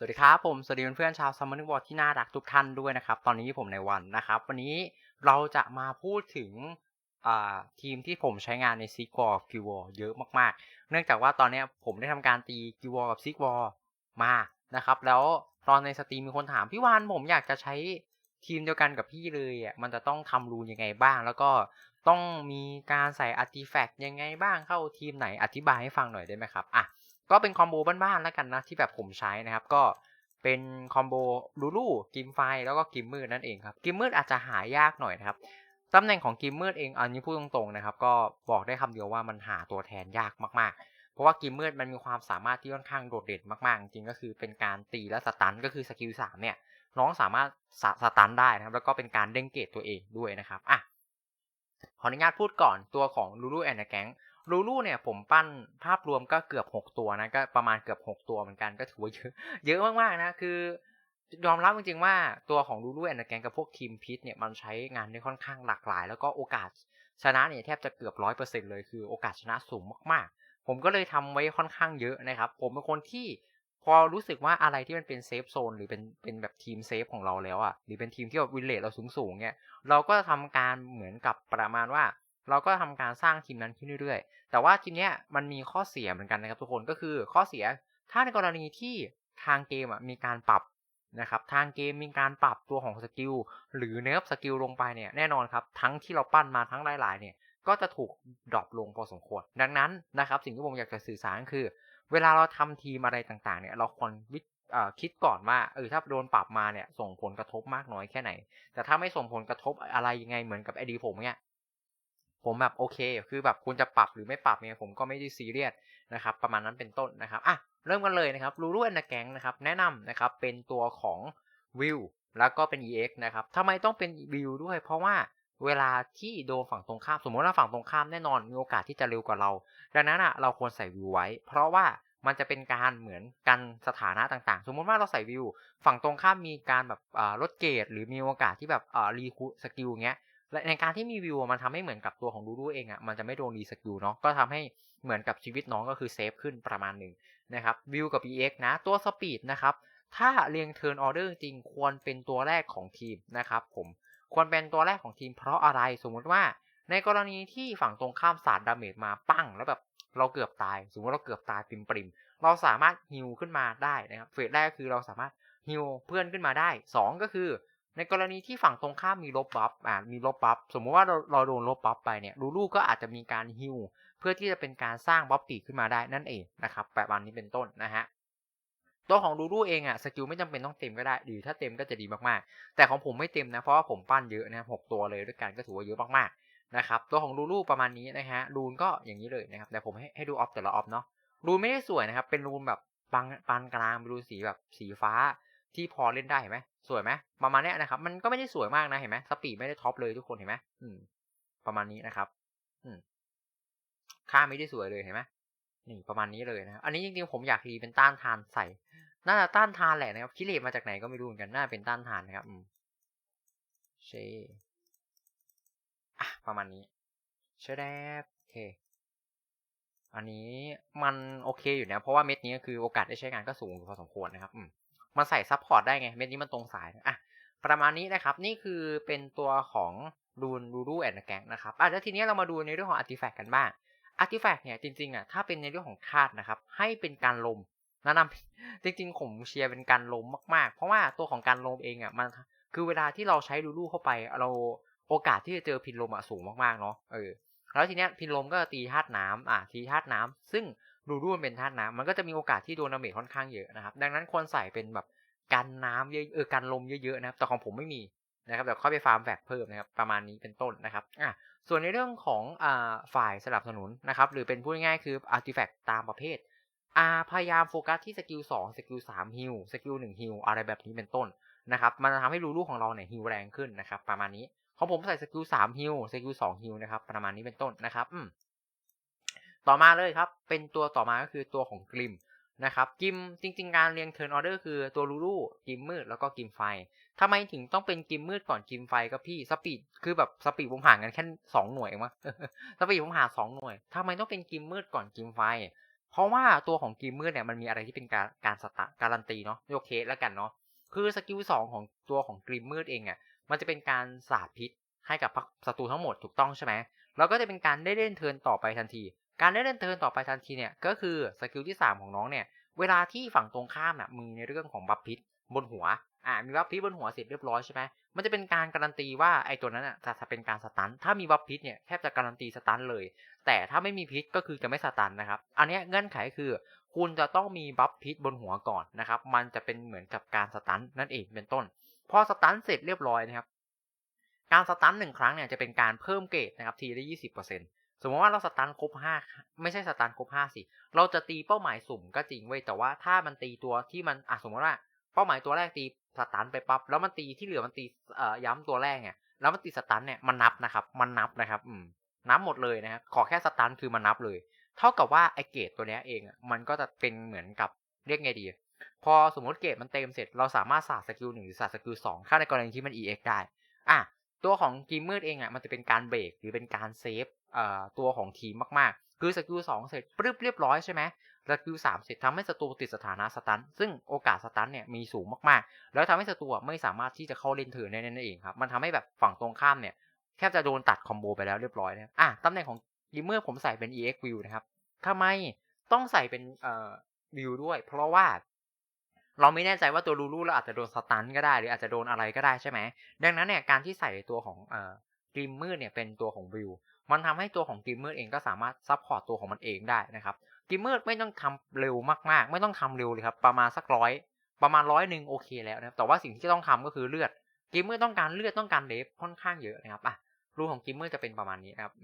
สวัสดีครับผม สวัสดีเพื่อนๆชาวซัมเมอร์บอร์ที่น่ารักทุกท่านด้วยนะครับ ตอนนี้ผมในวันนะครับ วันนี้เราจะมาพูดถึงทีมที่ผมใช้งานในซีกอร์กิวอเยอะมากๆ เนื่องจากว่าตอนนี้ผมได้ทำการตีกิวอกับซีกวอมานะครับ แล้วตอนในสตรีมมีคนถาม พี่วานผมอยากจะใช้ทีมเดียวกันกับพี่เลยอะมันจะต้องทำรูนยังไงบ้าง แล้วก็ต้องมีการใส่อาร์ติแฟกต์ยังไงบ้างเข้าทีมไหนอธิบายให้ฟังหน่อยได้ไหมครับอะ ก็เป็นคอมโบบ้านๆแล้วกันนะที่แบบผมใช้นะครับ ก็เป็นคอมโบลูลูกิมไฟแล้วก็กิมมืดนั่นเองครับ กิมมืดอาจจะหายากหน่อยนะครับตำแหน่งของกิมมืดเองอันนี้พูดตรงๆนะครับ ก็บอกได้คำเดียวว่ามันหาตัวแทนยากมากๆ เพราะว่ากิมมืดมันมีความสามารถที่ค่อนข้างโดดเด่นมากๆ จริงก็คือเป็นการตีและสตันก็คือสกิลสามเนี่ยน้องสามารถสสตันได้นะครับ แล้วก็เป็นการเด้งเกตตัวเองด้วยนะครับอะขออนุญาตพูดก่อนตัวของลูลูแอนด์แก๊ง ลูลูเนี่ยผมปั้นภาพรวมก็เกือบ 6 ตัวนะก็ประมาณเกือบ 6 ตัวเหมือนกันก็ถือว่าเยอะ เยอะมากๆนะคือยอมรับจริงๆว่าตัวของลูลูแอนด์แกงกับพวกทีมพิษเนี่ยมันใช้งานได้ค่อนข้างหลากหลาย แล้วก็โอกาสชนะเนี่ยแทบจะเกือบร้อยเปอร์เซ็นต์เลยคือโอกาสชนะสูงมากๆ ผมก็เลยทำไว้ค่อนข้างเยอะนะครับ ผมเป็นคนที่พอรู้สึกว่าอะไรที่มันเป็นเซฟโซนหรือเป็นเป็นแบบทีมเซฟของเราแล้วอะหรือเป็นทีมที่แบบวินเลทเราสูงๆเนี่ยเราก็ทำการเหมือนกับประมาณว่า เราก็ทำการสร้างทีมนั้นขึ้นเรื่อยๆ แต่ว่าทีมเนี้ยมันมีข้อเสียเหมือนกันนะครับทุกคนก็คือข้อเสียถ้าในกรณีที่ทางเกมมีการปรับนะครับทางเกมมีการปรับตัวของสกิลหรือเนิร์ฟสกิลลงไปเนี่ยแน่นอนครับทั้งที่เราปั้นมาทั้งหลายๆเนี่ยก็จะถูกดรอปลงพอสมควร ดังนั้นนะครับสิ่งที่ผมอยากจะสื่อสารคือ เวลาเราทำทีมอะไรต่างๆเนี่ยเราควรวิคิดก่อนว่าเออถ้าโดนปรับมาเนี่ยส่งผลกระทบมากน้อยแค่ไหน แต่ถ้าไม่ส่งผลกระทบอะไรยังไงเหมือนกับไอดีผมเนี่ย ผมแบบโอเค คือแบบคุณจะปรับหรือไม่ปรับเนี่ยผมก็ไม่ได้ซีเรียสนะครับประมาณนั้นเป็นต้นนะครับอะเริ่มกันเลยนะครับรูรูแอนด์แกงนะครับแนะนำนะครับเป็นตัวของวิวแล้วก็เป็น EX นะครับทำไมต้องเป็นวิวด้วย เพราะว่าเวลาที่โดนฝั่งตรงข้าม สมมติว่าฝั่งตรงข้ามแน่นอนมีโอกาสที่จะเร็วกว่าเรา ดังนั้นอะเราควรใส่วิวไว้ เพราะว่ามันจะเป็นการเหมือนกันสถานะต่างๆ สมมติว่าเราใส่วิว ฝั่งตรงข้ามมีการแบบลดเกรดหรือมีโอกาสที่แบบรีคูสกิลเงี้ย และในการที่มีวิวมันทำให้เหมือนกับตัวของดูดูเองอะมันจะไม่โดนรีสกิลเนาะก็ทำให้เหมือนกับชีวิตน้องก็คือเซฟขึ้นประมาณหนึ่งนะครับวิวกับ EX นะตัวสปีดนะครับถ้าเรียงเทิร์นออเดอร์จริงควรเป็นตัวแรกของทีมนะครับผมควรเป็นตัวแรกของทีมเพราะอะไรสมมุติว่า ในกรณีที่ฝั่งตรงข้ามสาดดาเมจมาปั้งแล้วแบบเราเกือบตาย สมมติเราเกือบตายปริมปริมเราสามารถฮิวขึ้นมาได้นะครับเฟสแรกคือเราสามารถฮิวเพื่อนขึ้นมาได้ 2 ก็คือ ในกรณีที่ฝั่งตรงข้ามมีลบบัฟอ่ามีลบบัฟสมมุติว่าเราเราโดนลบบัฟไปเนี่ยลูลูก็อาจจะมีการฮิวเพื่อที่จะเป็นการสร้างบัฟปีขึ้นมาได้นั่นเองนะครับแบบวันนี้เป็นต้นนะฮะตัวของลูลูเองอะสกิลไม่จำเป็นต้องเต็มก็ได้หรือถ้าเต็มก็จะดีมากๆ แต่ของผมไม่เต็มนะเพราะว่าผมปั้นเยอะนะหกตัวเลยด้วยกันก็ถือว่าเยอะมากๆนะครับตัวของลูลูประมาณนี้นะฮะรูนก็อย่างนี้เลยนะครับแต่ผมให้ให้ดูออฟแต่ละออฟเนาะรูนไม่ได้สวยนะครับเป็นรูนแบบปานปานกลางเป็นรูนสีแบบสีฟ้า ที่พอเล่นได้เห็นไหมสวยไหมประมาณนี้นะครับ มันก็ไม่ได้สวยมากนะเห็นไหมสปีดไม่ได้ท็อปเลยทุกคนเห็นไหมอืม ประมาณนี้นะครับ อืมค่าไม่ได้สวยเลยเห็นไหมนี่ประมาณนี้เลยนะอันนี้จริงๆผมอยากรีเป็นต้านทานใส่น่าจะต้านทานแหละนะครับคิเลตมาจากไหนก็ไม่รู้เหมือนกันน่าเป็นต้านทานนะครับ อืมเชอะประมาณนี้เชดแดโอเค อันนี้มันโอเคอยู่นะเพราะว่าเม็ดนี้คือโอกาสได้ใช้งานก็สูงพอสมควรนะครับ อืม มันใส่ซับพอร์ตได้ไง เม็ดนี้มันตรงสายอะประมาณนี้นะครับ นี่คือเป็นตัวของรูนรูรูแอนด์แกงนะครับอะแล้วทีนี้เรามาดูในเรื่องของอาร์ติแฟกต์กันบ้างอาร์ติแฟกต์เนี่ยจริงๆอะถ้าเป็นในเรื่องของธาตุนะครับ ให้เป็นการลมแนะนำจริงๆผมเชียร์เป็นการลมมากๆ เพราะว่าตัวของการลมเองอะมันคือเวลาที่เราใช้รูรูเข้าไป เราโอกาสที่จะเจอพินลมอะสูงมากๆเนาะเออแล้วทีเนี้ยพินลมก็ตีธาตุน้ำอะตีธาตุน้ำซึ่ง รูรูมันเป็นธาตุน้ำมันก็จะมีโอกาสที่โดนดาเมจค่อนข้างเยอะนะครับ ดังนั้นควรใส่เป็นแบบกันน้ำเยอะเออกันลมเยอะๆนะครับ แต่ของผมไม่มีนะครับเดี๋ยวค่อยไปฟาร์มแฟกเพิ่มนะครับประมาณนี้เป็นต้นนะครับอะส่วนในเรื่องของอ่าฝ่ายสนับสนุนนะครับหรือเป็นพูดง่ายๆคืออาร์ติแฟกต์ตามประเภทอ่าพยายามโฟกัสที่สกิล2สกิล3ฮิลสกิล1ฮิลอะไรแบบนี้เป็นต้นนะครับมันจะทำให้รูลูของเราเนี่ยฮิลแรงขึ้นนะครับประมาณนี้ของผมใส่สกิล3ฮิลสกิล2ฮิลนะครับประมาณนี้เป็นต้นนะครับอืม ต่อมาเลยครับ เป็นตัวต่อมาก็คือตัวของกริมนะครับกิมจริง ๆ การเรียงเทิร์นออเดอร์คือตัวลูลูกิมมืดแล้วก็กิมไฟทำไมถึงต้องเป็นกิมมืดก่อนกิมไฟก็พี่สปีดคือแบบสปีดผมห่างกันแค่สองหน่วยเองสปีดผมห่างสองหน่วยทำไมต้องเป็นกิมมืดก่อนกิมไฟ เพราะว่าตัวของกิมมืดเนี่ยมันมีอะไรที่เป็นการการสตาการันตีเนาะยกเคสแล้วกันเนาะคือสกิลสองของตัวของกิมมืดเองอะมันจะเป็นการสาดพิษให้กับศัตรูทั้งหมดถูกต้องใช่ไหมแล้วก็จะเป็นการได้เล่นเทิร์นต่อไปทันที การได้เล่นเทิร์นต่อไปทันทีเนี่ยก็คือสกิลที่ 3 ของน้องเนี่ยเวลาที่ฝั่งตรงข้ามน่ะมีในเรื่องของบัฟพิษบนหัวอ่ามีบัฟพิษบนหัวเสร็จเรียบร้อยใช่ไหมมันจะเป็นการการันตีว่าไอ้ตัวนั้นอะจะเป็นการสตันถ้ามีบัฟพิษเนี่ยแทบจะการันตีสตันเลย แต่ถ้าไม่มีพิษก็คือจะไม่สตันนะครับอันนี้เงื่อนไขคือคุณจะต้องมีบัฟพิษบนหัวก่อนนะครับมันจะเป็นเหมือนกับการสตันนั่นเองเป็นต้น พอสตันเสร็จเรียบร้อยนะครับการสตันหนึ่งครั้งเนี่ยจะเป็นการเพิ่มเกรดนะครับทีละยี่สิบเปอร์เซ็นต์ สมมติว่าเราสตันครบห้าไม่ใช่สตันครบห้าสิเราจะตีเป้าหมายสุ่มก็จริงเว้ยแต่ว่าถ้ามันตีตัวที่มันอะสมมติว่า เป้าหมายตัวแรกตีสตันไปปั๊บแล้วมันตีที่เหลือมันตีเอ่อย้ำตัวแรกเนี่ยแล้วมันตีสตันเนี่ยมันนับนะครับ มันนับนะครับ อืมนับหมดเลยนะครับขอแค่สตันคือมันนับเลย เท่ากับว่าไอเกตตัวนี้เองมันก็จะเป็นเหมือนกับเรียกไงดี พอสมมติเกตมันเต็มเสร็จ เราสามารถสาดสกิลหนึ่งหรือสาดสกิลสองค่าในกรณีที่มัน EX ได้อะ ตัวของกีมมืดเองอะมันจะเป็นการเบรกหรือเป็นการเซฟเอ่อตัวของทีมมากๆ คือสกิลสองเสร็จปึ๊บเรียบร้อยใช่ไหมสกิลสามเสร็จทำให้ศัตรูติดสถานะสตัน ซึ่งโอกาสสตันเนี่ยมีสูงมากๆ แล้วทำให้ศัตรูไม่สามารถที่จะเข้าเล่นเถื่อนได้นั่นเองครับ มันทำให้แบบฝั่งตรงข้ามเนี่ยแทบจะโดนตัดคอมโบไปแล้วเรียบร้อยนะอะตำแหน่งของกีมเมอร์ผมใส่เป็น EX view นะครับทำไมต้องใส่เป็นเอ่อวิวด้วย เพราะว่า เราไม่แน่ใจว่าตัวลูลูเราอาจจะโดนสตันก็ได้ หรืออาจจะโดนอะไรก็ได้ใช่ไหม ดังนั้นเนี่ยการที่ใส่ตัวของเอ่อกิมมืดเนี่ยเป็นตัวของวิว มันทำให้ตัวของกริมมืดเองก็สามารถซับพอร์ตตัวของมันเองได้นะครับกริมมืดไม่ต้องทำเร็วมากๆ ไม่ต้องทำเร็วเลยครับ ประมาณสักร้อยประมาณร้อยหนึ่งโอเคแล้วนะครับแต่ว่าสิ่งที่ต้องทำก็คือเลือดกิมมืดต้องการเลือดต้องการเดฟค่อนข้างเยอะนะครับอะรูของกิมมืดจะเป็นประมาณนี้นะครับ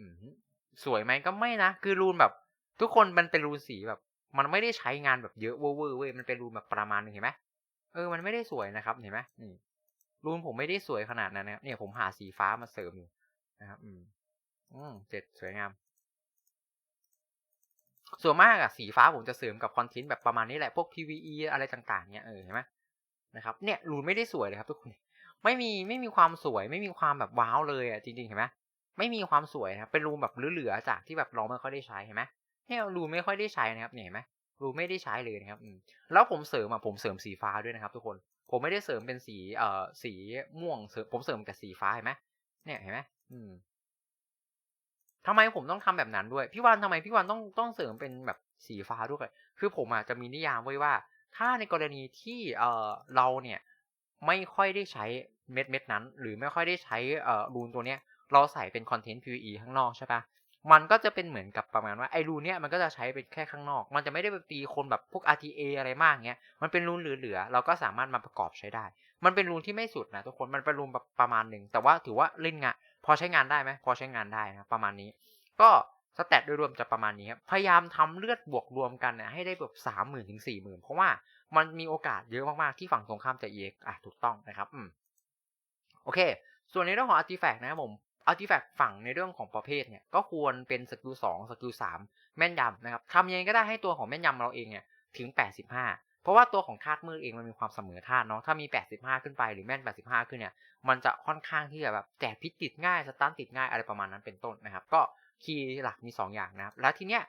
สวยไหมก็ไม่นะ คือรูนแบบ ทุกคนมันเป็นรูนสีแบบ มันไม่ได้ใช้งานแบบเยอะเวอร์เว้ยมันเป็นรูนแบบประมาณนึงเห็นไหมเออมันไม่ได้สวยนะครับเห็นไหมนี่รูนผมไม่ได้สวยขนาดนั้นนะเนี่ยผมหาสีฟ้ามาเสริมอยู่นะครับอืมอืมเจ็ดสวยงาม ส่วนมากอะสีฟ้าผมจะเสริมกับคอนเทนต์แบบประมาณนี้แหละพวก PVE อะไรต่างๆเนี่ยเออเห็นไหมนะครับเนี่ยรูนไม่ได้สวยเลยครับทุกคนไม่มีไม่มีความสวย ไม่มีความแบบว้าวเลยอะจริงๆเห็นไหมไม่มีความสวยนะเป็นรูมแบบเหลือๆจากที่แบบเราไม่ค่อยได้ใช้เห็นไหม เนี่รูไม่ค่อยได้ใช้นะครับเห็นไหมรูไม่ได้ใช้เลยนะครับแล้วผมเสริมอะผมเสริมสีฟ้าด้วยนะครับ ทุกคนผมไม่ได้เสริมเป็นสีเอ่อสีม่วงเสริมผมเสริมกับสีฟ้าเห็นไหมเนี่ยเห็นไหมอืมทำไมผมต้องทำแบบนั้นด้วย พี่วันทำไมพี่วันต้องต้องเสริมเป็นแบบสีฟ้าด้วย คือผมอะจะมีนิยามไว้ว่า ถ้าในกรณีที่เอ่อเราเนี่ยไม่ค่อยได้ใช้เม็ดเม็ดนั้น หรือไม่ค่อยได้ใช้เอ่อรูนตัวเนี้ย เราใส่เป็นคอนเทนต์ PVE ข้างนอกใช่ปะ มันก็จะเป็นเหมือนกับประมาณว่าไอ้รูนเนี้ยมันก็จะใช้เป็นแค่ข้างนอก มันจะไม่ได้ไปตีคนแบบพวก RTA อะไรมากเงี้ย มันเป็นรูนเหลือๆ เราก็สามารถมาประกอบใช้ได้ มันเป็นรูนที่ไม่สุดนะทุกคน มันเป็นรูนแบบประมาณหนึ่ง แต่ว่าถือว่าเล่นงานพอใช้งานได้ไหมพอใช้งานได้นะประมาณนี้ ก็สแตทโดยรวมจะประมาณนี้ครับ พยายามทำเลือดบวกรวมกันเนี่ยให้ได้แบบสามหมื่นถึงสี่หมื่นเพราะว่ามันมีโอกาสเยอะมากๆที่ฝั่งตรงข้ามจะเอ็กอะถูกต้องนะครับ อืม โอเค ส่วนในเรื่องของอาร์ติแฟกต์นะครับผม อาร์ติแฟกต์ฝั่งในเรื่องของประเภทเนี่ยก็ควรเป็นสกิลสองสกิลสามแม่นยำนะครับทำยังไงก็ได้ให้ตัวของแม่นยำเราเองเนี่ยถึง 85 เพราะว่าตัวของธาตุมืดเองมันมีความเสมอธาตุเนาะถ้ามี 85 ขึ้นไปหรือแม่น 85 ขึ้นเนี่ยมันจะค่อนข้างที่จะแบบแจกพิษติดง่ายสตันติดง่ายอะไรประมาณนั้นเป็นต้นนะครับ ก็คีย์หลักมี 2 อย่างนะครับแล้วทีเนี้ย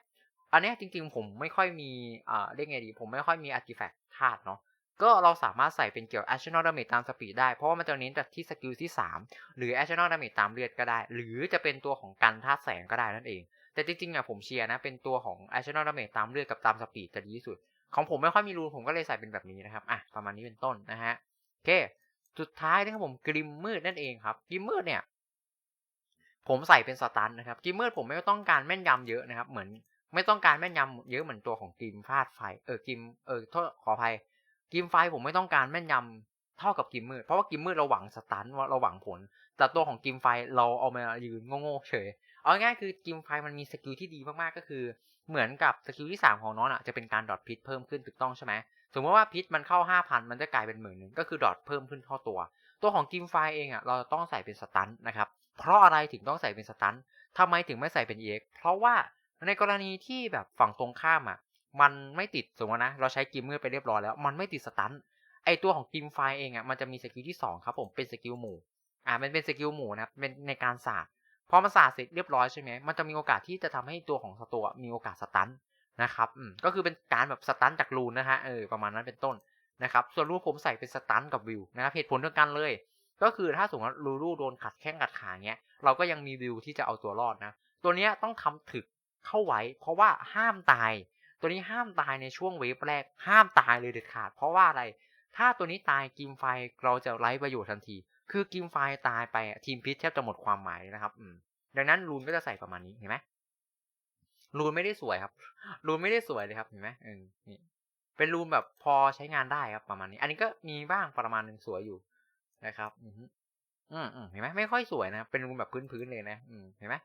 อันนี้จริงๆผมไม่ค่อยมีอ่าเรียกไงดี ผมไม่ค่อยมีอาร์ติแฟกต์ธาตุเนาะ ก็เราสามารถใส่เป็นเกี่ยว additional damage ตามสปีดได้ เพราะว่ามันจะเน้นจากที่สกิลที่ 3 หรือ additional damage ตามเลือดก็ได้ หรือจะเป็นตัวของกันธาตุแสงก็ได้นั่นเอง แต่จริงๆอะผมเชียร์นะ เป็นตัวของ additional damage ตามเลือดกับตามสปีดจะดีที่สุด ของผมไม่ค่อยมีรูนผมก็เลยใส่เป็นแบบนี้นะครับอะประมาณนี้เป็นต้นนะฮะโอเค สุดท้ายนะครับผมกริมมืดนั่นเองครับกริมมืดเนี่ย ผมใส่เป็นสตันนะครับกริมมืดผมไม่ต้องการแม่นยำเยอะนะครับ เหมือนไม่ต้องการแม่นยำเยอะเหมือนตัวของกิมฟาดไฟเออกิมเออโทษขออภัย กิมไฟผมไม่ต้องการแม่นยำเท่ากับกิมมืด เพราะว่ากิมมืดเราหวังสตันว่าเราหวังผล แต่ตัวของกิมไฟเราเอามายืนโง่ๆเฉย เอาง่ายคือกิมไฟมันมีสกิลที่ดีมากๆก็คือ เหมือนกับสกิลที่ 3 ของน้องอะจะเป็นการดอทพิษเพิ่มขึ้นถูกต้องใช่ไหมสมมติว่าพิษมันเข้า 5,000 มันจะกลายเป็นหมื่นหนึ่งก็คือดอทเพิ่มขึ้นเท่าตัว ตัวของกิมไฟเองอะเราต้องใส่เป็นสตันนะครับ เพราะอะไรถึงต้องใส่เป็นสตันทำไมถึงไม่ใส่เป็นเอ็กเพราะว่าในกรณีที่แบบฝั่งตรงข้ามอะ มันไม่ติดสมมตินะ เราใช้กิมมือไปเรียบร้อยแล้ว มันไม่ติดสตันไอตัวของกิมไฟเองอะมันจะมีสกิลที่2ครับผมเป็นสกิลหมู่อ่ามันเป็นสกิลหมู่นะครับเป็นในการศาสตร์พอมันศาสตร์เสร็จเรียบร้อยใช่ไหมมันจะมีโอกาสที่จะทำให้ตัวของสตัวมีโอกาสสตันนะครับอืมก็คือเป็นการแบบสตันจากรูนนะฮะเออประมาณนั้นเป็นต้นนะครับส่วนรูผมใส่เป็นสตันกับวิวนะครับเหตุผลเดียวกันเลย ก็คือถ้าสมมติว่าลูรูโดนขัดแข้งขัดขาเงี้ยเราก็ยังมีวิวที่จะเอาตัวรอดนะตัวเนี้ยต้องทำถึกเข้าไว้ เพราะว่าห้ามตาย ตัวนี้ห้ามตายในช่วงเวฟแรก ห้ามตายเลยเด็ดขาด เพราะว่าอะไร ถ้าตัวนี้ตายกิมไฟเราจะไร้ประโยชน์ทันที คือกิมไฟตายไปทีมพิษแทบจะหมดความหมายนะครับอืมดังนั้นรูนก็จะใส่ประมาณนี้เห็นไหมรูนไม่ได้สวยครับ รูนไม่ได้สวยเลยครับเห็นไหมเออนี่เป็นรูนแบบพอใช้งานได้ครับประมาณนี้ อันนี้ก็มีบ้างประมาณหนึ่งสวยอยู่นะครับ อือืมอืมเห็นไหมไม่ค่อยสวยนะเป็นรูนแบบพื้นๆเลยนะ อืมเห็นไหม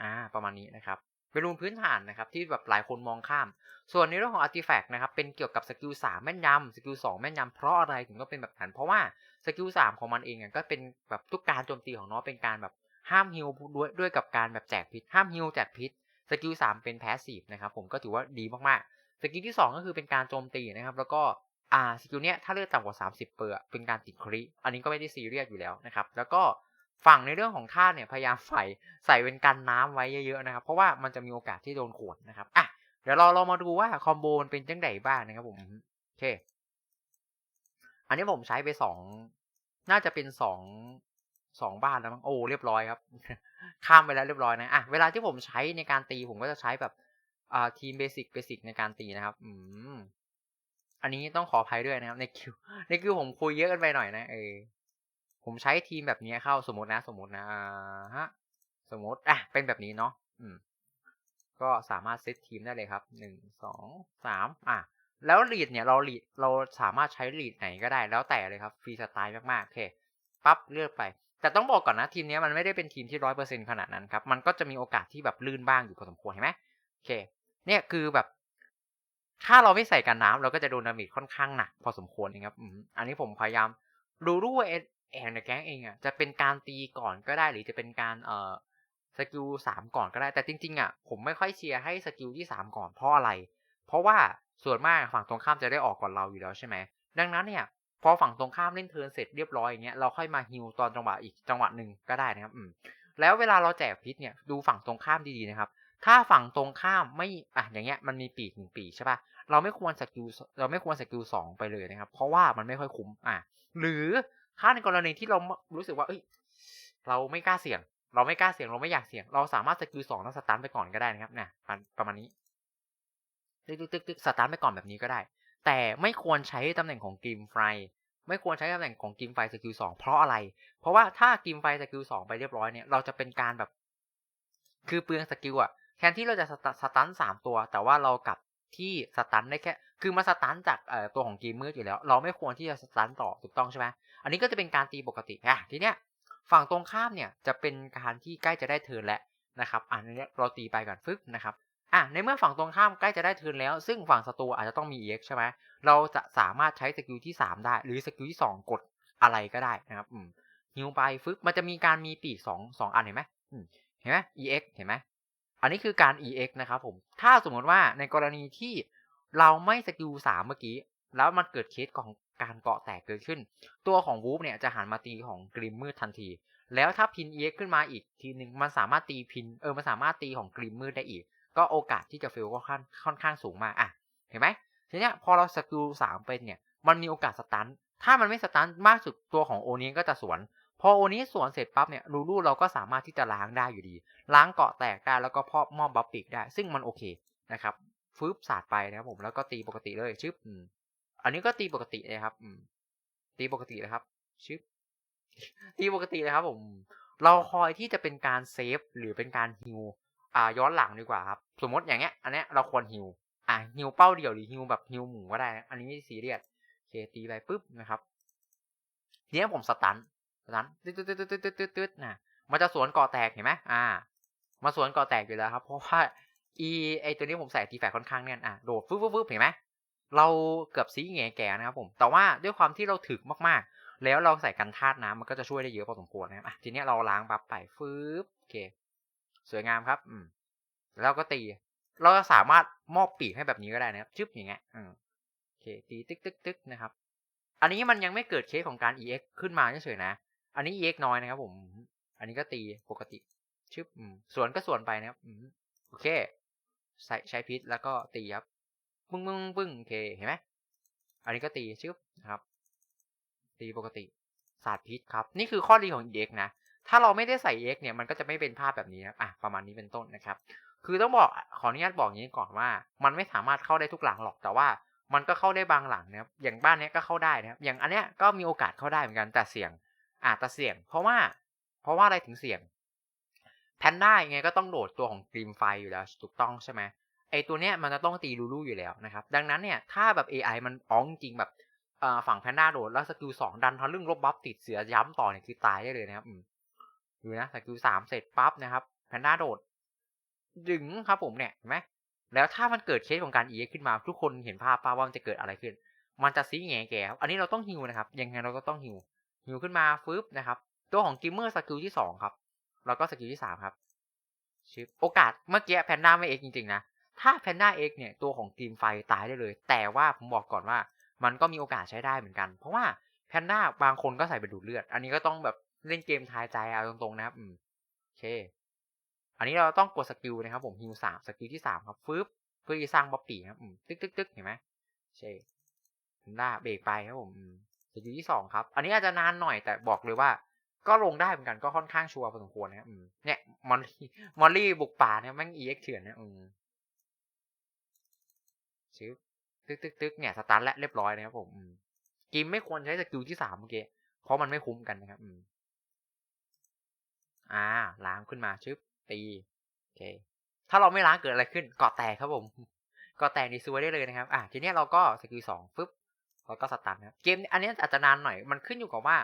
อ่า ประมาณนี้นะครับ เป็นรูนพื้นฐานนะครับที่แบบหลายคนมองข้าม ส่วนในเรื่องของอาร์ติแฟกต์นะครับเป็นเกี่ยวกับสกิลสามแม่นยำสกิลสองแม่นยำเพราะอะไรถึงก็เป็นแบบนั้นเพราะว่าสกิลสามของมันเองก็เป็นแบบทุกการโจมตีของน้องเป็นการแบบห้ามฮิลด้วยด้วยกับการแบบแจกพิษห้ามฮิลแจกพิษสกิลสามเป็นแพสซีฟนะครับผมก็ถือว่าดีมากๆสกิลที่ 2 ก็คือเป็นการโจมตีนะครับแล้วก็อ่าสกิลเนี้ยถ้าเลือกต่ำกว่า 30 เปอร์เป็นการติดคริอันนี้ก็ไม่ได้ซีเรียสอยู่แล้วนะครับแล้วก็ ฝั่งในเรื่องของท่าเนี่ยพยายามใส่ใส่เป็นกันน้ำไว้เยอะๆนะครับ เพราะว่ามันจะมีโอกาสที่โดนขวดนะครับอะเดี๋ยวเราเรามาดูว่าคอมโบมันเป็นจังไดบ้างนะครับผมโอเค อันนี้ผมใช้ไปสองน่าจะเป็นสองสองบ้านแล้วมั้งโอ้เรียบร้อยครับ ข้ามไปแล้วเรียบร้อยนะอะเวลาที่ผมใช้ในการตีผมก็จะใช้แบบอ่าทีมเบสิกเบสิกในการตีนะครับ อืมอันนี้ต้องขออภัยด้วยนะครับในคิวในคิวผมคุยเยอะกันไปหน่อยนะเออ ผมใช้ทีมแบบนี้เข้าสมมตินะ สมมตินะฮะสมมติอะเป็นแบบนี้เนาะอืมก็สามารถเซตทีมได้เลยครับหนึ่งสองสามอะแล้วลีดเนี่ยเราลีดเราสามารถใช้ลีดไหนก็ได้แล้วแต่เลยครับฟรีสไตล์มากๆโอเคปั๊บเลือกไป แต่ต้องบอกก่อนนะทีมนี้มันไม่ได้เป็นทีมที่ร้อยเปอร์เซ็นขนาดนั้นครับ มันก็จะมีโอกาสที่แบบลื่นบ้างอยู่พอสมควรเห็นไหมโอเค เนี่ยคือแบบ ถ้าเราไม่ใส่กันน้ำเราก็จะโดนดาเมจค่อนข้างหนักพอสมควรนะครับอืมอันนี้ผมพยายามดูรู้ว่า แอนในแก๊งเองอะจะเป็นการตีก่อนก็ได้หรือจะเป็นการเอ่อสกิลสามก่อนก็ได้แต่จริงๆอะผมไม่ค่อยเชียร์ให้สกิลที่สามก่อนเพราะอะไร เพราะว่าส่วนมากฝั่งตรงข้ามจะได้ออกก่อนเราอยู่แล้วใช่ไหมดังนั้นเนี่ยพอฝั่งตรงข้ามเล่นเทิร์นเสร็จเรียบร้อยอย่างเงี้ยเราค่อยมาฮิวตอนจังหวะอีกจังหวะหนึ่งก็ได้นะครับอืมแล้วเวลาเราแจกพิษเนี่ยดูฝั่งตรงข้ามดีๆนะครับ ถ้าฝั่งตรงข้ามไม่อะอย่างเงี้ยมันมีปีกหนึ่งปีกใช่ป่ะเราไม่ควรสกิลเราไม่ควรสกิลสองไปเลยนะครับ เพราะว่ามันไม่ค่อยคุ้มอะหรือ ถ้าในกรณีที่เรารู้สึกว่า เอ้ย เราไม่กล้าเสี่ยง เราไม่กล้าเสี่ยง เราไม่อยากเสี่ยง เราสามารถสกิลสองแล้วสตาร์ทไปก่อนก็ได้นะครับเนี่ยประมาณนี้ ตึ๊กตึ๊กตึ๊กสตาร์ทไปก่อนแบบนี้ก็ได้ แต่ไม่ควรใช้ตำแหน่งของกิมไฟ ไม่ควรใช้ตำแหน่งของกิมไฟสกิลสองเพราะอะไร เพราะว่าถ้ากิมไฟสกิลสองไปเรียบร้อยเนี่ย เราจะเป็นการแบบ คือเปลืองสกิลอะแทนที่เราจะสตันสามตัว แต่ว่าเรากลับที่สตันได้แค่ คือมาสตันจากตัวของเกมมืดอยู่แล้ว เราไม่ควรที่จะสตันต่อถูกต้องใช่ไหม อันนี้ก็จะเป็นการตีปกติอะทีเนี้ยฝั่งตรงข้ามเนี่ยจะเป็นการที่ใกล้จะได้เทิร์นแล้วนะครับอันนี้เราตีไปก่อนฟึบนะครับอะในเมื่อฝั่งตรงข้ามใกล้จะได้เทิร์นแล้ว ซึ่งฝั่งศัตรูอาจจะต้องมี EX ใช่ไหมเราจะสามารถใช้สกิลที่ 3 ได้ หรือสกิลที่ 2 กดอะไรก็ได้นะครับอืมฮิวไปฟึบมันจะมีการมีปีกสองสองอันเห็นไหมเห็นไหม EX เห็นไหมอันนี้คือการ EX นะครับผม ถ้าสมมติว่าในกรณีที่เราไม่สกิลสามเมื่อกี้ แล้วมันเกิดเคสของ การเกาะแตกเกิดขึ้น ตัวของวูฟเนี่ยจะหันมาตีของกริมมืดทันที แล้วถ้าพิน EX ขึ้นมาอีกทีหนึ่งมันสามารถตีพินเออมันสามารถตีของกริมมืดได้อีก ก็โอกาสที่จะเฟลก็ค่อนค่อนข้างสูงมากอะเห็นไหมทีเนี้ยพอเราสกิลสามเป็นเนี่ยมันมีโอกาสสตันถ้ามันไม่สตันมากสุดตัวของโอนี้ก็จะสวน พอโอนี้สวนเสร็จปั๊บเนี่ยลูลูเราก็สามารถที่จะล้างได้อยู่ดี ล้างเกาะแตกได้แล้วก็พอบมอบบัฟปิกได้ ซึ่งมันโอเคนะครับฟืบสาดไปนะครับผมแล้วก็ตีปกติเลยชึบ อันนี้ก็ตีปกติเลยครับอืมตีปกติเลยครับ ชึบตีปกติเลยครับ ผม เราคอยที่จะเป็นการเซฟหรือเป็นการฮิวอ่า ย้อนหลังดีกว่าครับ สมมติอย่างเงี้ย อันเนี้ยเราควรฮิวอ่าฮิวเป้าเดียวหรือฮิวแบบฮิวหมูก็ได้นะอันนี้ไม่ซีเรียสโอเคตีไปปุ๊บนะครับเนี้ยผมสตันสตันตึ๊ดตึ๊ดตึ๊ดตึ๊ดตึ๊ดตึ๊ดตึ๊ดนะมันจะสวนก่อแตกเห็นไหมอ่า มาสวนก่อแตกอยู่แล้วครับ เพราะว่าอีไอตัวนี้ผมใส่ตีแฝกค่อนข้างเนี่ยอะโดดฟึ๊บฟึ๊บฟึ๊บเห็นไหม เราเกือบซีแง่แก่นะครับผม แต่ว่าด้วยความที่เราถึกมากๆ แล้วเราใส่กันธาตุน้ำมันก็จะช่วยได้เยอะพอสมควรนะครับอะทีนี้เราล้างบัฟไปฟึ๊บโอเค สวยงามครับอืมแล้วก็ตี เราสามารถมอบปีกให้แบบนี้ก็ได้นะครับชึบอย่างเงี้ยอืมโอเค ตีตึกตึกตึกนะครับ อันนี้มันยังไม่เกิดเคสของการ EX ขึ้นมาเฉยๆนะ อันนี้ EX น้อยนะครับ ผม อันนี้ก็ตีปกติชึบอืมสวนก็สวนไปนะครับอืมโอเคใช้ใช้พิษแล้วก็ตีครับ ปึ้งปึ้งปึ้งโอเคเห็นไหมอันนี้ก็ตีชึบนะครับ ตีปกติศาสตร์พิษครับ นี่คือข้อดีของ EX นะ ถ้าเราไม่ได้ใส่ EX เนี่ยมันก็จะไม่เป็นภาพแบบนี้นะอะประมาณนี้เป็นต้นนะครับ คือต้องบอกขออนุญาตบอกอย่างนี้ก่อนว่า มันไม่สามารถเข้าได้ทุกหลังหรอกแต่ว่ามันก็เข้าได้บางหลังนะครับอย่างบ้านนี้ก็เข้าได้นะครับอย่างอันเนี้ยก็มีโอกาสเข้าได้เหมือนกันแต่เสี่ยงอาจจะเสี่ยง เพราะว่า เพราะว่าอะไรถึงเสี่ยงแพนด้ายังไงก็ต้องโดดตัวของกรีมไฟอยู่แล้วถูกต้องใช่ไหม ไอตัวเนี้ยมันจะต้องตีลูลูอยู่แล้วนะครับ ดังนั้นเนี่ยถ้าแบบ AI มันอ้องจริงแบบฝั่งแพนด้าโดดแล้วสกิลสองดันทะลึ่งลบบัฟติดเสือย้ำต่อเนี่ยคือตายได้เลยนะครับดูนะสกิลสามเสร็จปั๊บนะครับแพนด้าโดดดึงครับผมเนี่ยเห็นไหมแล้วถ้ามันเกิดเคสของการ EX ขึ้นมา ทุกคนเห็นภาพป้าว่ามันจะเกิดอะไรขึ้น มันจะซีแง่แก่อันนี้เราต้องฮิวนะครับ ยังไงเราก็ต้องฮิวฮิวขึ้นมาฟึบนะครับ ตัวของกิมเมอร์สกิลที่สองครับ แล้วก็สกิลที่สามครับชิปโอกาสเมื่อกี้แพนด้าไม่เอ็กจริงๆนะ ถ้าแพนด้าเอ็กเนี่ยตัวของทีมไฟตายได้เลย แต่ว่าผมบอกก่อนว่า มันก็มีโอกาสใช้ได้เหมือนกัน เพราะว่าแพนด้าบางคนก็ใส่ไปดูดเลือด อันนี้ก็ต้องแบบเล่นเกมทายใจเอาตรงๆนะครับ อืมโอเค อันนี้เราต้องกดสกิลนะครับ ผมฮิวสามสกิลที่สามครับฟึบเพื่อจะสร้างบ๊อบปี้ครับ อืมตึ๊กตึ๊กตึ๊กเห็นไหมใช่แพนด้าเบรกไปครับผมสกิลที่สองครับ อันนี้อาจจะนานหน่อยแต่บอกเลยว่าก็ลงได้เหมือนกันก็ค่อนข้างชัวร์พอสมควรนะครับเนี่ยมอลลี่มอลลี่บุกป่าเนี่ยแม่งเอ็กเถื่อนนะอืม ชื่อตึกตึกตึกเนี่ยสตาร์ทและเรียบร้อยนะครับผมกิมไม่ควรใช้สกิลที่สามเมื่อกี้เพราะมันไม่คุ้มกันนะครับอืมอ่า ล้างขึ้นมาชึบตีโอเค ถ้าเราไม่ล้างเกิดอะไรขึ้นเกาะแตกครับผมเกาะแตกในซัวได้เลยนะครับอะทีนี้เราก็สกิลสองฟึบแล้วก็สตาร์ทครับเกมอันนี้อาจจะนานหน่อยมันขึ้นอยู่กับว่า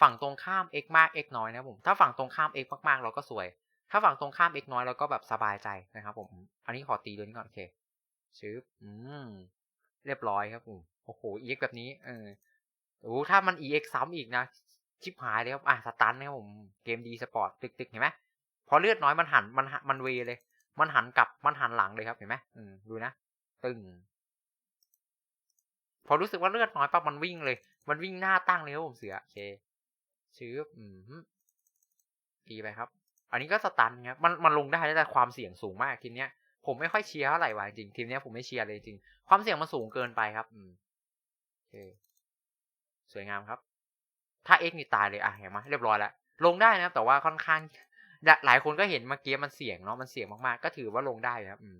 ฝั่งตรงข้าม x มาก x น้อยนะครับผม ถ้าฝั่งตรงข้าม x มากๆ เราก็สวย ถ้าฝั่งตรงข้าม x น้อยเราก็แบบสบายใจนะครับผม อันนี้ขอตีตัวนี้ก่อนโอเค ชื้ออืมเรียบร้อยครับผมโอ้โห ex แบบนี้ เออโอ้ถ้ามัน ex ซ้ำอีกนะ ชิบหายเลยครับ อะ สตันนะครับผม เกมดีสปอร์ตตึกๆ เห็นไหมพอเลือดน้อยมันหัน มันมันเวเลย มันหันกลับ มันหันหลังเลยครับ เห็นไหมอืมดูนะ ตึง พอรู้สึกว่าเลือดน้อยปั๊บมันวิ่งเลย มันวิ่งหน้าตั้งเลยครับผมเสือ โอเคชื้ออืมดีไปครับ อันนี้ก็สตันครับ มันมันลงได้แต่ความเสี่ยงสูงมากทีเนี้ย ผมไม่ค่อยเชียร์เท่าไหร่ว่ะจริงทีเนี้ผมไม่เชียร์เลยจริง ความเสี่ยงมันสูงเกินไปครับ อืมโอเคสวยงามครับ ถ้าเอ็กนี่ตายเลยอะเห็นไหมเรียบร้อยแล้วลงได้นะครับ แต่ว่าค่อนข้างหลายคนก็เห็นเมื่อกี้มันเสี่ยงเนาะมันเสี่ยงมากๆ ก็ถือว่าลงได้ครับ อืม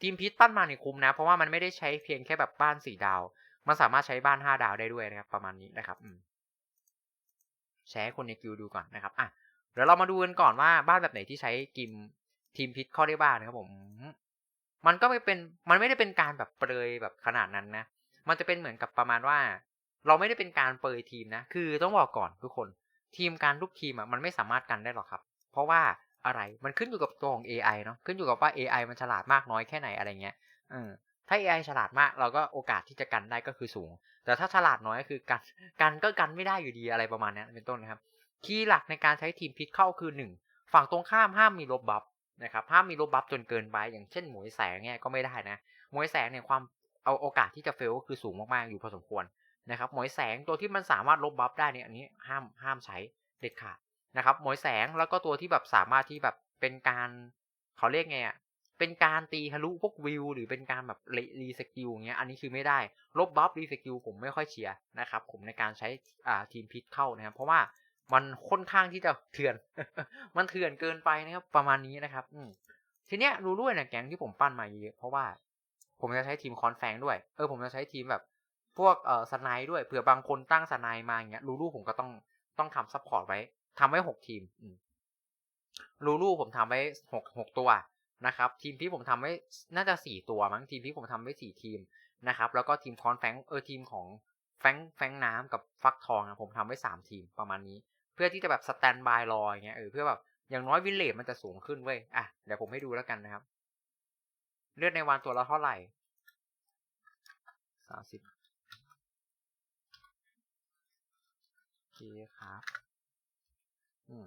ทีมพิษปั้นมาในคุ้มนะ เพราะว่ามันไม่ได้ใช้เพียงแค่แบบบ้านสี่ดาว มันสามารถใช้บ้านห้าดาวได้ด้วยนะครับ ประมาณนี้นะครับอืมแชร์คนในกิลดูก่อนนะครับอะเดี๋ยวเรามาดูกันก่อนว่าบ้านแบบไหนที่ใช้กิม ทีมพิษเข้าได้บ้างนะครับผม มันก็ไม่เป็นมันไม่ได้เป็นการแบบเปรยแบบขนาดนั้นนะ มันจะเป็นเหมือนกับประมาณว่า เราไม่ได้เป็นการเปรยทีมนะ คือต้องบอกก่อนทุกคน ทีมการทุกทีมอะมันไม่สามารถกันได้หรอกครับ เพราะว่าอะไรมันขึ้นอยู่กับตัวของ AI เนาะขึ้นอยู่กับว่า AI มันฉลาดมากน้อยแค่ไหนอะไรเงี้ยเออถ้า AI ฉลาดมากเราก็โอกาสที่จะกันได้ก็คือสูง แต่ถ้าฉลาดน้อยก็คือกันกันก็กันไม่ได้อยู่ดีอะไรประมาณนี้เป็นต้นนะครับ คีย์หลักในการใช้ทีมพิษเข้าคือ 1 ฝั่งตรงข้ามห้ามมีลบบัฟ นะครับห้ามมีลบบัฟจนเกินไป อย่างเช่นหมวยแสงเนี่ยก็ไม่ได้นะหมวยแสงเนี่ยความเอาโอกาสที่จะเฟลก็คือสูงมากๆอยู่พอสมควรนะครับหมวยแสงตัวที่มันสามารถลบบัฟได้เนี่ยอันนี้ห้ามห้ามใช้เด็ดขาดนะครับหมวยแสงแล้วก็ตัวที่แบบสามารถที่แบบเป็นการเขาเรียกไงอะเป็นการตีทะลุพวกวิว หรือเป็นการแบบรีสกิลเงี้ยอันนี้คือไม่ได้ลบบัฟรีสกิลผมไม่ค่อยเชียร์นะครับผมในการใช้อ่าทีมพิษเข้านะครับเพราะว่า มันค่อนข้างที่จะเถื่อน มันเถื่อนเกินไปนะครับ ประมาณนี้นะครับ อืทีเนี้ยรู้ด้วยนะแก๊งที่ผมปั้นมาเยอะเพราะว่า ผมจะใช้ทีมคอนแฟงด้วยเออผมจะใช้ทีมแบบ พวกเอ่อสไนด้วยเผื่อบางคนตั้งสไนมาอย่างเงี้ยรูรูผมก็ต้องต้องทำซัพพอร์ตไว้ทำไว้หกทีมรูรูผมทำไว้หกหกตัวนะครับ ทีมที่ผมทำไว้น่าจะสี่ตัวมั้งทีมที่ผมทำไว้สี่ทีมนะครับ แล้วก็ทีมคอนแฟงเออทีมของแฟงแฟงน้ำกับฟักทองนะผมทำไว้สามทีมประมาณนี้ เพื่อที่จะแบบสแตนบายรออย่างเงี้ยเออเพื่อแบบอย่างน้อยวินเลทมันจะสูงขึ้นเว้ยอะเดี๋ยวผมให้ดูแล้วกันนะครับ เลือดในวันตัวละเท่าไหร่สามสิบโอเคครับ อืม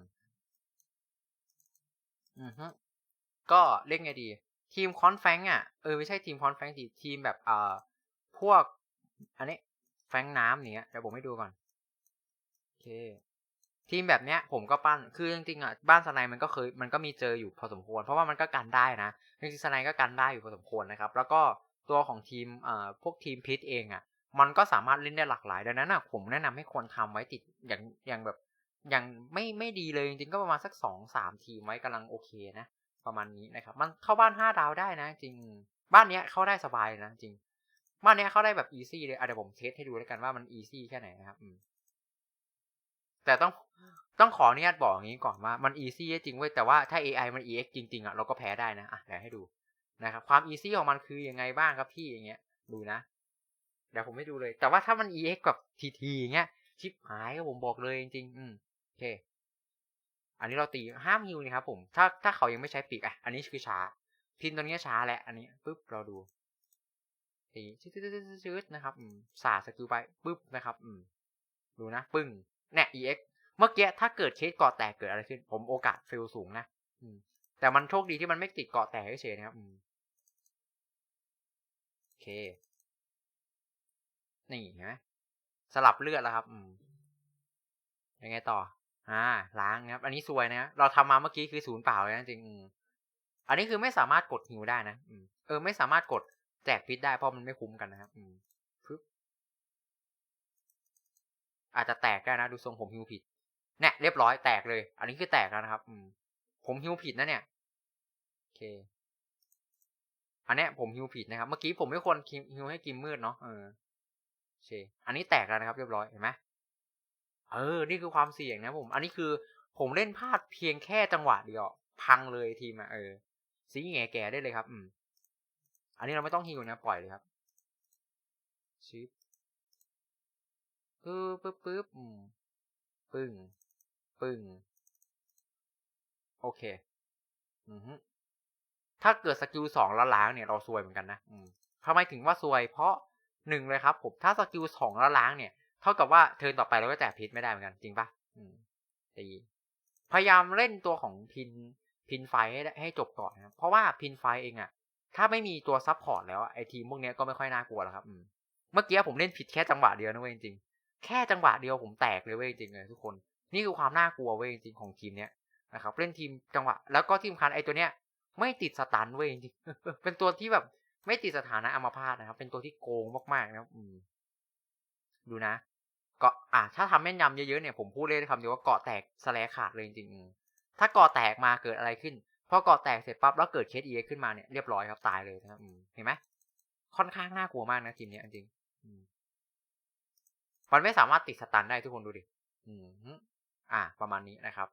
อือฮึก็เรียกไงดี ทีมคอนแฟงอะ เออไม่ใช่ทีมคอนแฟงสิทีมแบบเอ่อพวก อันนี้แฟงน้ำเนี้ยเดี๋ยวผมให้ดูก่อน โอเค ทีมแบบเนี้ยผมก็ปั้น คือจริงๆอะบ้านสไนมันก็เคยมันก็มีเจออยู่พอสมควร เพราะว่ามันก็กันได้นะจริงๆสไนก็กันได้อยู่พอสมควรนะครับ แล้วก็ตัวของทีมเอ่อพวกทีมพิษเองอะมันก็สามารถเล่นได้หลากหลายดังนั้นอะผมแนะนำให้ควรทำไว้ติดอย่างอย่างแบบอย่างไม่ไม่ดีเลยจริงๆก็ประมาณสักสองสามทีมไว้กำลังโอเคนะ ประมาณนี้นะครับ มันเข้าบ้านห้าดาวได้นะ จริง บ้านเนี้ยเข้าได้สบายนะจริง บ้านเนี้ยเข้าได้แบบอีซี่เลยอะเดี๋ยวผมเทสให้ดูแล้วกันว่ามันอีซี่แค่ไหนนะครับอืม แต่ต้องต้องขออนุญาตบอกอย่างนี้ก่อนว่ามันอีซี่จริงเว้ยแต่ว่าถ้า AI มัน EX จริงๆอะเราก็แพ้ได้นะอะเดี๋ยวให้ดูนะครับความอีซี่ของมันคือยังไงบ้างครับพี่อย่างเงี้ย ดูนะ เดี๋ยวผมให้ดูเลย แต่ว่าถ้ามัน EX กับ TT อย่างเงี้ยชิปหายก็ผมบอกเลยจริงๆอืมโอเค อันนี้เราตีห้ามฮิวนะครับผม ถ้าถ้าเขายังไม่ใช้ปีกอะอันนี้คือช้า พินตัวนี้ช้าแหละอันนี้ปุ๊บเราดูตีชืดๆๆๆนะครับอืมสาดสกิลไปปุ๊บนะครับ อืมดูนะ ปึ้ง เนี่ย EX เมื่อกี้ถ้าเกิดเคสเกาะแตกเกิดอะไรขึ้น ผมโอกาสเฟลสูงนะแต่มันโชคดีที่มันไม่ติดเกาะแตกเฉยๆนะครับโอเค นี่เห็นไหมสลับเลือดแล้วครับ อืมยังไงต่อ อ่า ล้างนะครับ อันนี้ซวยนะเราทำมาเมื่อกี้คือศูนย์เปล่าเลยนะจริงอันนี้คือไม่สามารถกดฮิวได้นะเออ ไม่สามารถกดแจกพิษได้เพราะมันไม่คุ้มกันนะครับอืมปึ๊บ อาจจะแตกได้นะ ดูทรงผมฮิวผิดเนี่ยเรียบร้อยแตกเลย อันนี้คือแตกแล้วนะครับ อืม ผมฮิวผิดนะเนี่ยโอเค อันเนี้ยผมฮิวผิดนะครับ เมื่อกี้ผมไม่ควรฮิวให้กิมมืดเนาะเออโอเค อันนี้แตกแล้วนะครับ เรียบร้อยเห็นไหมเออ นี่คือความเสี่ยงนะผม อันนี้คือผมเล่นพลาดเพียงแค่จังหวะเดียว พังเลยทีมอะเออสีแง่แก่ได้เลยครับ อืม อันนี้เราไม่ต้องฮิวนะ ปล่อยเลยครับชิป ปึ๊บปึ๊บปึ๊บปึ้งปึ้งโอเค อือฮึถ้าเกิดสกิลสองแล้วล้างเนี่ยเราซวยเหมือนกันนะอืมทำไมถึงว่าซวย เพราะหนึ่งเลยครับ ผมถ้าสกิลสองแล้วล้างเนี่ย เท่ากับว่าเทิร์นต่อไปเราก็แจกพิษไม่ได้เหมือนกันจริงปะอืมตีพยายามเล่นตัวของพินพินไฟให้ให้จบก่อนนะเพราะว่าพินไฟเองอะถ้าไม่มีตัวซับพอร์ตแล้วไอทีมพวกนี้ก็ไม่ค่อยน่ากลัวแล้วครับเมื่อกี้ผมเล่นผิดแค่จังหวะเดียวนะเว้ยจริง แค่จังหวะเดียวผมแตกเลยเว้ยจริงเลยทุกคน นี่คือความน่ากลัวเว้ยจริงของทีมเนี้ยนะครับเล่นทีมจังหวะ แล้วก็ทีมคันไอตัวเนี้ยไม่ติดสตันเว้ยจริงเป็นตัวที่แบบไม่ติดสถานะอัมพาตนะครับ เป็นตัวที่โกงมากๆนะครับอืมดูนะเกาะอะถ้าทำแม่นยำเยอะๆเนี่ยผมพูดเลยคำเดียวว่าเกาะแตกสแลขาดเลยจริงๆถ้าเกาะแตกมาเกิดอะไรขึ้นพอเกาะแตกเสร็จปั๊บแล้วเกิดเคสเอขึ้นมาเนี่ยเรียบร้อยครับตายเลยนะครับเห็นไหมค่อนข้างน่ากลัวมากนะทีมนี้จริง มันไม่สามารถติดสตันได้ทุกคนดูดิ อืมอะประมาณนี้นะครับ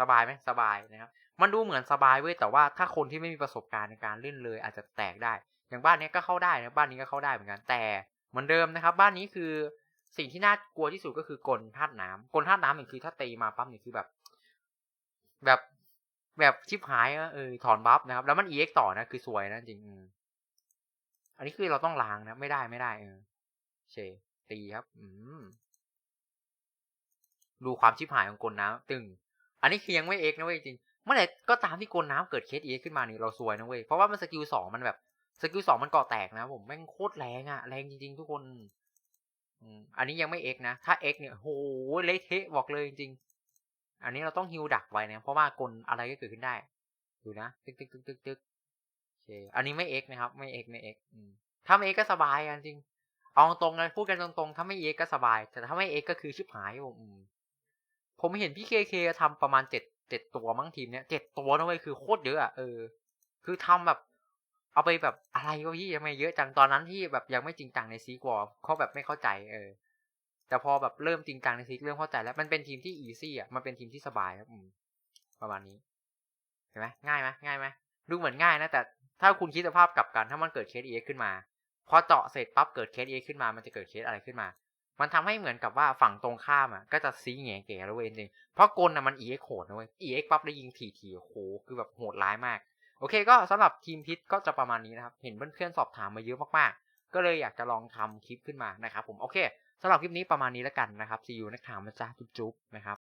สบายไหมสบายนะครับ มันดูเหมือนสบายเว้ย แต่ว่าถ้าคนที่ไม่มีประสบการณ์ในการเล่นเลย อาจจะแตกได้ อย่างบ้านนี้ก็เข้าได้นะ บ้านนี้ก็เข้าได้เหมือนกัน แต่เหมือนเดิมนะครับ บ้านนี้คือสิ่งที่น่ากลัวที่สุดก็คือกลธาตุน้ำกลธาตุน้ำเนี่ยคือถ้าตีมาปั๊บเนี่ยคือแบบ แบบแบบชิบหายเออถอนบัฟนะครับ แล้วมัน EX ต่อนะคือสวยนะจริงอันนี้คือเราต้องล้างนะไม่ได้ไม่ได้เออ เช ตีครับ อืมดูความชิบหายของกลน้ำตึง อันนี้คือยังไม่เอ็กนะเว้ยจริง เมื่อไหร่ก็ตามที่กลน้ำเกิดเคสเอ็กขึ้นมานี่เราซวยนะเว้ย เพราะว่ามันสกิลสองมันแบบสกิลสองมันก่อแตกนะผมแม่งโคตรแรงอะแรงจริงๆทุกคนอันนี้ยังไม่เอ็กนะ ถ้าเอ็กเนี่ยโหเละเทะบอกเลยจริง อันนี้เราต้องฮิวดักไว้นะเพราะว่ากลอะไรก็เกิดขึ้นได้ ดูนะ ตึกตึกตึกตึกตึกโอเคอันนี้ไม่เอ็กนะครับ ไม่เอ็กไม่เอ็กถ้าไม่เอ็กก็สบายจริง เอาตรงเลยพูดกันตรงๆ ถ้าไม่เอ็กก็สบาย แต่ถ้าไม่เอ็กก็คือชิบหายผมผมเห็นพี่เคเคทำประมาณเจ็ดเจ็ดตัวมั้งทีมเนี้ยเจ็ดตัวนะเว้ยคือโคตรเยอะอะเออ คือทำแบบ เอาไปแบบอะไรก็พี่ยังไม่เยอะจังตอนนั้นที่แบบยังไม่จริงจังในซีกวอลเขาแบบไม่เข้าใจเออ แต่พอแบบเริ่มจริงจังในซีกเริ่มเข้าใจแล้วมันเป็นทีมที่อีซี่อะมันเป็นทีมที่สบายครับประมาณนี้เห็นไหมง่ายไหมง่ายไหมดูเหมือนง่ายนะแต่ถ้าคุณคิดสภาพกลับกันถ้ามันเกิดเคสเอขึ้นมา พอเจาะเสร็จปั๊บเกิดเคสเอขึ้นมา มันจะเกิดเคสอะไรขึ้นมา มันทำให้เหมือนกับว่าฝั่งตรงข้ามอะก็จะซีแง่แก่แล้วเว้ยจริงเพราะกลอะมัน EX โหดนะเว้ย EX ปั๊บได้ยิงถี่ๆโหคือแบบโหดร้ายมาก โอเคก็สำหรับทีมพิษก็จะประมาณนี้นะครับ เห็นเพื่อนๆสอบถามมาเยอะมากๆ ก็เลยอยากจะลองทำคลิปขึ้นมานะครับผมโอเคสำหรับคลิปนี้ประมาณนี้แล้วกันนะครับ see you next time นะจ๊ะจุ๊บๆนะครับ